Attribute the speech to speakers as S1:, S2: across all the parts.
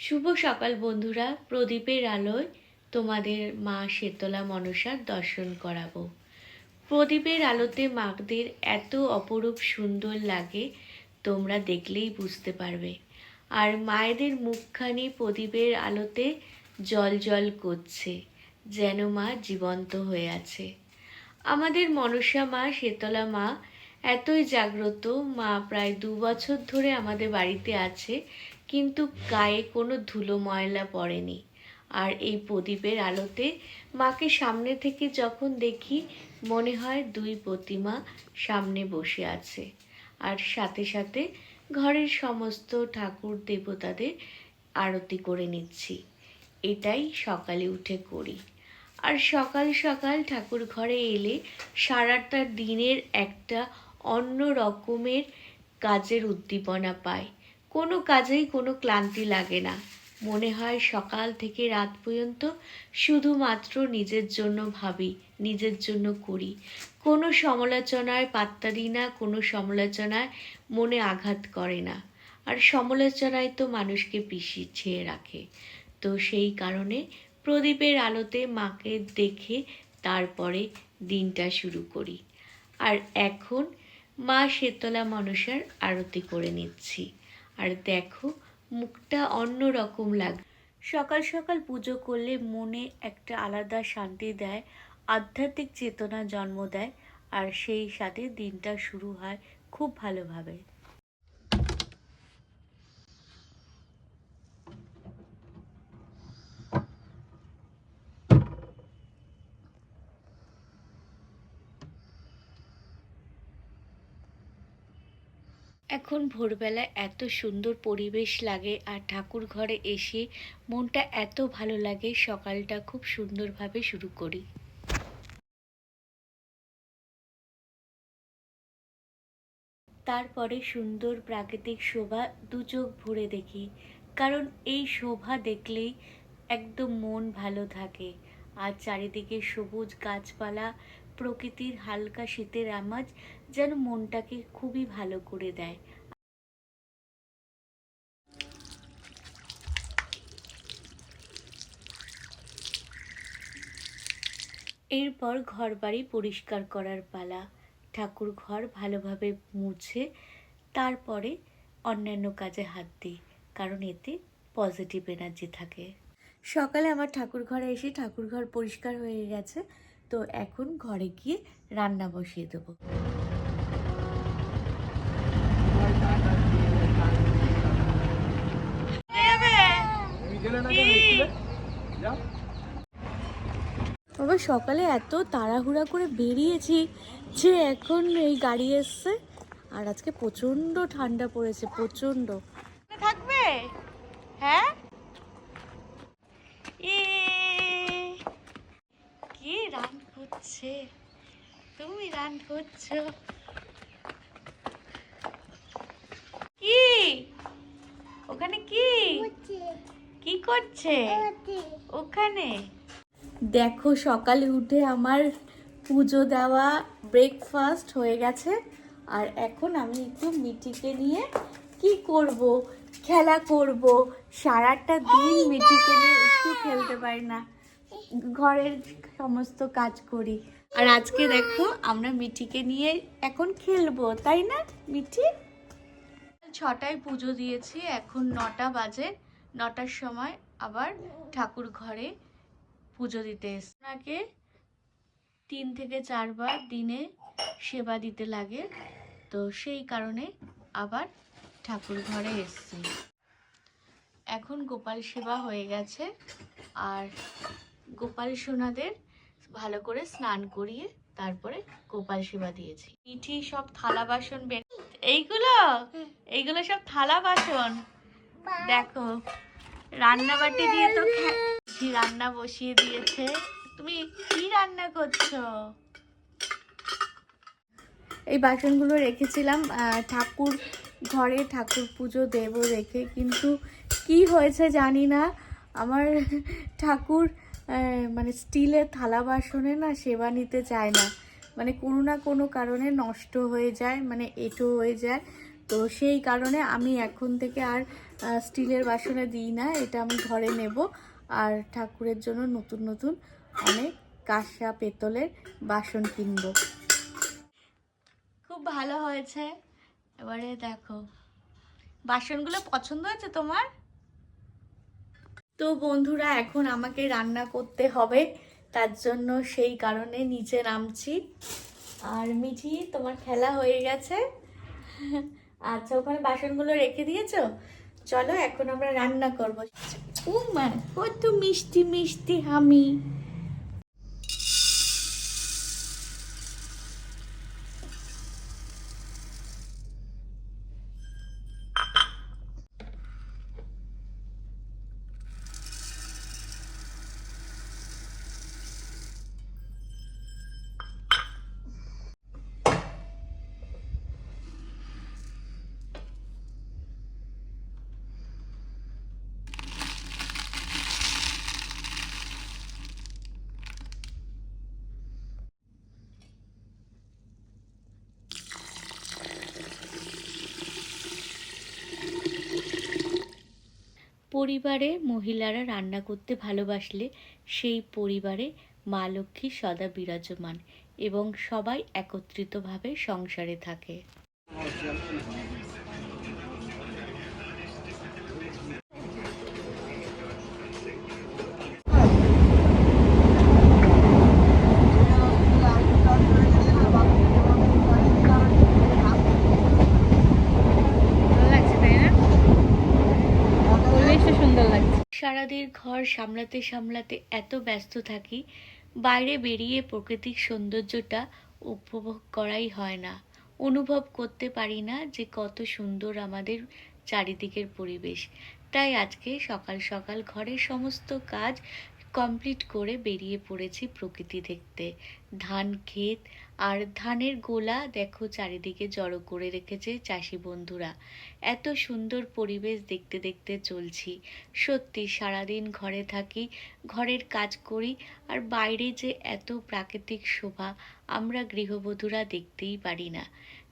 S1: শুভ সকাল বন্ধুরা। প্রদীপের আলোয় তোমাদের মা শীতলা মনসার দর্শন করাবো। প্রদীপের আলোতে মাদের এত অপরূপ সুন্দর লাগে, তোমরা দেখলেই বুঝতে পারবে। আর মায়েদের মুখখানি প্রদীপের আলোতে জল জল করছে, যেন মা জীবন্ত হয়ে আছে। আমাদের মনসা মা শীতলা মা এতই জাগ্রত, মা প্রায় দু বছর ধরে আমাদের বাড়িতে আছে কিন্তু গায়ে কোনো ধুলো ময়লা পড়েনি। আর এই প্রদীপের আলোতে মাকে সামনে থেকে যখন দেখি, মনে হয় দুই প্রতিমা সামনে বসে আছে। আর সাথে সাথে ঘরের সমস্ত ঠাকুর দেবতাদের আরতি করে নিচ্ছি। এটাই সকালে উঠে করি। আর সকাল সকাল ঠাকুর ঘরে এলে সারাটা দিনের একটা অন্য রকমের কাজের উদ্দীপনা পায়। কোনো কাজেই কোনো ক্লান্তি লাগে না। মনে হয় সকাল থেকে রাত পর্যন্ত শুধুমাত্র নিজের জন্য ভাবি, নিজের জন্য করি। কোনো সমালোচনায় পাত্তা দিই না, কোনো সমালোচনায় মনে আঘাত করে না। আর সমালোচনায় তো মানুষকে পিছিয়ে রাখে। তো সেই কারণে প্রদীপের আলোতে মাকে দেখে তারপরে দিনটা শুরু করি। আর এখন মা শীতলা মনসার আরতি করে নিচ্ছি। আর দেখো, মুখটা অন্য রকম লাগ সকাল সকাল পুজো করলে মনে একটা আলাদা শান্তি দেয়, আধ্যাত্মিক চেতনা জন্ম দেয়, আর সেই সাথে দিনটা শুরু হয় খুব ভালোভাবে। এখন ভোরবেলা এত সুন্দর পরিবেশ লাগে আর ঠাকুর ঘরে এসে মনটা এত ভালো লাগে, সকালটা খুব সুন্দরভাবে শুরু করি। তারপরে সুন্দর প্রাকৃতিক শোভা দু চোখ ভরে দেখি, কারণ এই শোভা দেখলেই একদম মন ভালো থাকে। আর চারিদিকে সবুজ গাছপালা প্রকৃতির হালকা শীতের আমাজ যেন মনটাকে খুবই ভালো করে দেয়। এরপর ঘর বাড়ি পরিষ্কার করার পালা। ঠাকুর ঘর ভালোভাবে মুছে তারপরে অন্যান্য কাজে হাত দিই, কারণ এতে পজিটিভ এনার্জি থাকে। সকালে আমার ঠাকুর ঘরে এসে ঠাকুর ঘর পরিষ্কার হয়ে গেছে। তো এখন ঘরে গিয়ে রান্না বসিয়ে দেবো। বাবা, সকালে এত তাড়াহুড়া করে বেরিয়েছি যে এখন এই গাড়ি এসছে। আর আজকে প্রচণ্ড ঠান্ডা পড়েছে প্রচণ্ড থাকবে? হ্যাঁ? কি রান করছে তুমি রান করছ। কি? ওখানে কি? কি করছে? ওখানে। দেখো সকালে উঠে আমার পুজো দেওয়া ব্রেকফাস্ট হয়ে গেছে। আর এখন আমি একটু মিটিকে নিয়ে কি করব খেলা করব। সারাটা দিন মিটিকে নিয়ে একটু খেলতে পারি না। ঘরের সমস্ত কাজ করি। আর আজকে দেখো, আমরা মিঠিকে নিয়ে এখন খেলব, তাই না, মিঠি? ছটায় পুজো দিয়েছি, এখন নটা বাজে। নটার সময় আবার ঠাকুর ঘরে পুজো দিতে এসে তিন থেকে চারবার দিনে সেবা দিতে লাগে, তো সেই কারণে আবার ঠাকুর ঘরে এসছি। এখন গোপাল সেবা হয়ে গেছে, আর গোপাল সোনাদের ভালো করে স্নান করিয়ে তারপরে গোপাল সেবা দিয়েছি। পিঠি সব থালা বাসন এইগুলো? এইগুলো সব থালা বাসন? দেখো রান্না বাটি দিয়ে তো রান্না বসিয়ে দিয়েছে। তুমি কি রান্না করছ? এই বাসনগুলো রেখেছিলাম। ঠাকুর ঘরে ঠাকুর পুজো দেব রেখে। কিন্তু কি হয়েছে জানি না। আমার ঠাকুর মানে স্টিলের থালা বাসনে না সেবা নিতে চায় না। মানে কোনো না কোনো কারণে নষ্ট হয়ে যায় মানে এঁটো হয়ে যায়। তো সেই কারণে আমি এখন থেকে আর
S2: স্টিলের বাসনে দিই না, এটা আমি ঘরে নেব। আর ঠাকুরের জন্য নতুন নতুন অনেক কাঁসা পেতলের বাসন কিনবো। খুব ভালো হয়েছে। এবারে দেখো, বাসনগুলো পছন্দ হয়েছে তোমার? তো বন্ধুরা, এখন আমাকে রান্না করতে হবে। তার জন্য সেই কারণে নিচে নামছি। আর মিঠি, তোমার খেলা হয়ে গেছে। আচ্ছা ওখানে বাসনগুলো রেখে দিয়েছ? চলো, এখন আমরা রান্না করব। উমা কত মিষ্টি মিষ্টি আমি।
S1: পরিবারে মহিলারা রান্না করতে ভালোবাসলে সেই পরিবারে মা লক্ষ্মী সদা বিরাজমান এবং সবাই একত্রিতভাবে সংসারে থাকে
S2: ভালো লাগছে তাই না পরিবেশটা সুন্দর
S1: সারাদিন ঘর সামলাতে সামলাতে এত ব্যস্ত থাকি, বাইরে বেরিয়ে প্রাকৃতিক সৌন্দর্যটা উপভোগ করাই হয় না। অনুভব করতে পারি না যে কত সুন্দর আমাদের চারিদিকের পরিবেশ। তাই আজকে সকাল সকাল ঘরের সমস্ত কাজ কমপ্লিট করে বেরিয়ে পড়েছি প্রকৃতি দেখতে। ধান ক্ষেত, আর ধানের গোলা দেখো চারিদিকে জড়ো করে রেখেছে চাষি বন্ধুরা। এত সুন্দর পরিবেশ দেখতে দেখতে চলছি। সত্যি সারাদিন ঘরে থাকি, ঘরের কাজ করি, আর বাইরে যে এত প্রাকৃতিক শোভা আমরা গৃহবধূরা দেখতেই পারি না।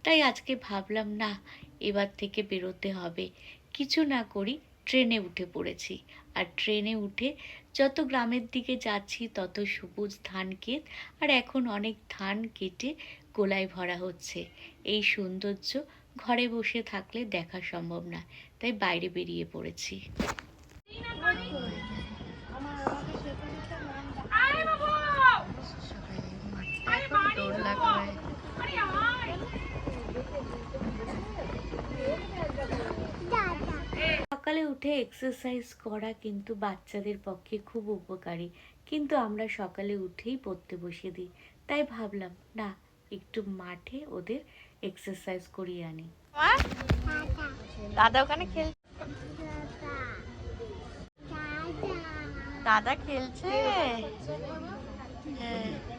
S1: তাই আজকে ভাবলাম, না, এবার থেকে বেরোতে হবে। কিছু না করি ট্রেনে উঠে পড়েছি। আর ট্রেনে উঠে যত গ্রামের দিকে যাচ্ছি তত সবুজ ধান ক্ষেত, আর এখন অনেক ধান কেটে গোলায় ভরা হচ্ছে। এই সৌন্দর্য ঘরে বসে থাকলে দেখা সম্ভব না, তাই বাইরে বেরিয়ে পড়েছি। উঠে এক্সারসাইজ করা কিন্তু বাচ্চাদের পক্ষে খুব উপকারী। কিন্তু আমরা সকালে উঠেই পড়তে বসিয়ে দিই। তাই ভাবলাম, না, একটু মাঠে ওদের এক্সারসাইজ করিয়ে আনি।
S2: দাদা ওখানে খেল দাদা খেলছে?
S1: হ্যাঁ।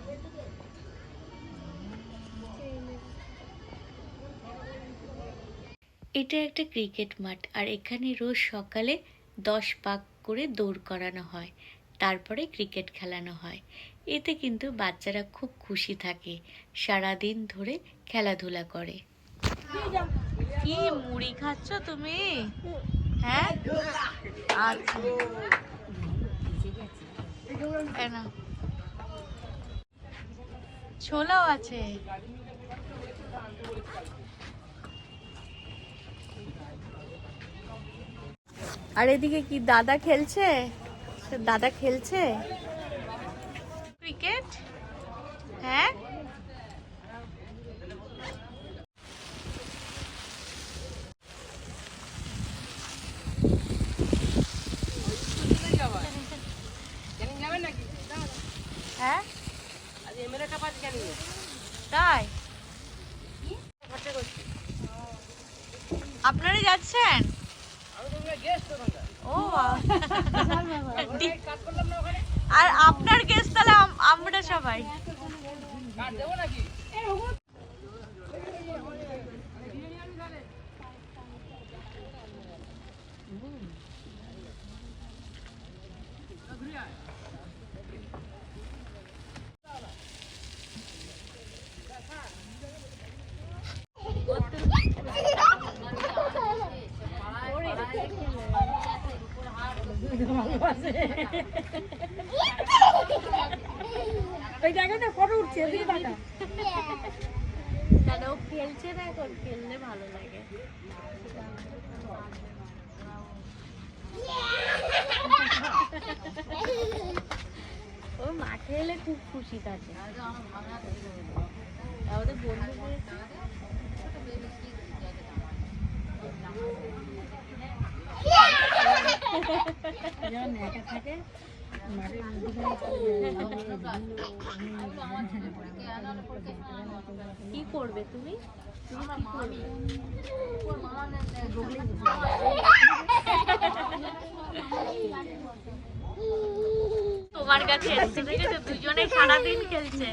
S1: এটা একটা ক্রিকেট মাঠ, আর এখানে রোজ সকালে দশ পাক করে দৌড় করানো হয়, তারপরে ক্রিকেট খেলানো হয়। এতে কিন্তু বাচ্চারা খুব খুশি থাকে, সারাদিন ধরে খেলাধুলা করে।
S2: কি মুড়ি খাচ্ছ তুমি? হ্যাঁ? আচ্ছা। ছোলাও আছে। আর এদিকে কি দাদা খেলছে? দাদা খেলছে? ক্রিকেট হ্যাঁ? হ্যাঁ? তাই? আপনারা যাচ্ছেন? ও আর আপনার গেস্ট তাহলে আমরা সবাই।
S3: ওই জায়গাটা ফটো উঠছে, এদিকে তাকা
S1: কেন ও খেলছে না এখন খেললে ভালো লাগে। ও মাঠে এলে খুব খুশি থাকে। আমাদের বন্ধুদের
S3: যেমন একা থাকে
S1: কি করবে তুমি? তোমার কাছে এসছে দেখেছ? দুজনে সারাদিন খেলছে।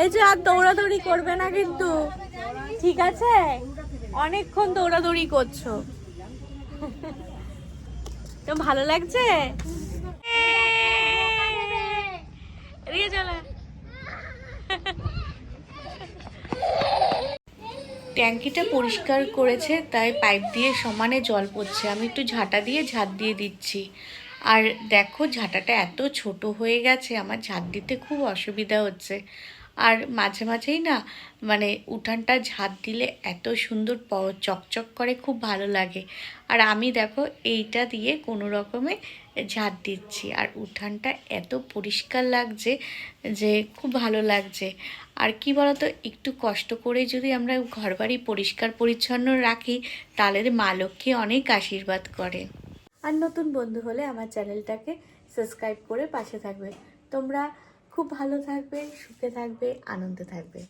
S2: এই যে আর দৌড়াদৌড়ি করবে না কিন্তু। ঠিক আছে? অনেকক্ষণ দৌড়াদৌড়ি করছ। তো ভালো লাগছে?
S1: ট্যাঙ্কিটা পরিষ্কার করেছে, তাই পাইপ দিয়ে সমানে জল পড়ছে। আমি একটু ঝাঁটা দিয়ে ঝাঁট দিয়ে দিচ্ছি। আর দেখো, ঝাঁটাটা এত ছোট হয়ে গেছে, আমার ঝাঁট দিতে খুব অসুবিধা হচ্ছে। আর মাঝে মাঝেই না মানে উঠানটা ঝাঁট দিলে এত সুন্দর প, চকচক করে খুব ভালো লাগে। আর আমি দেখো এইটা দিয়ে কোনো রকমে ঝাঁট দিচ্ছি। আর উঠানটা এত পরিষ্কার লাগছে যে, খুব ভালো লাগছে। আর কি বলতো, একটু কষ্ট করে যদি আমরা ঘরবাড়ি পরিষ্কার পরিচ্ছন্ন রাখি, তাহলে মা লক্ষ্মী অনেক আশীর্বাদ করে।
S2: আর নতুন বন্ধু হলে আমার চ্যানেলটাকে সাবস্ক্রাইব করে পাশে থাকবে। তোমরা খুব ভালো থাকবে সুখে থাকবে আনন্দে থাকবে।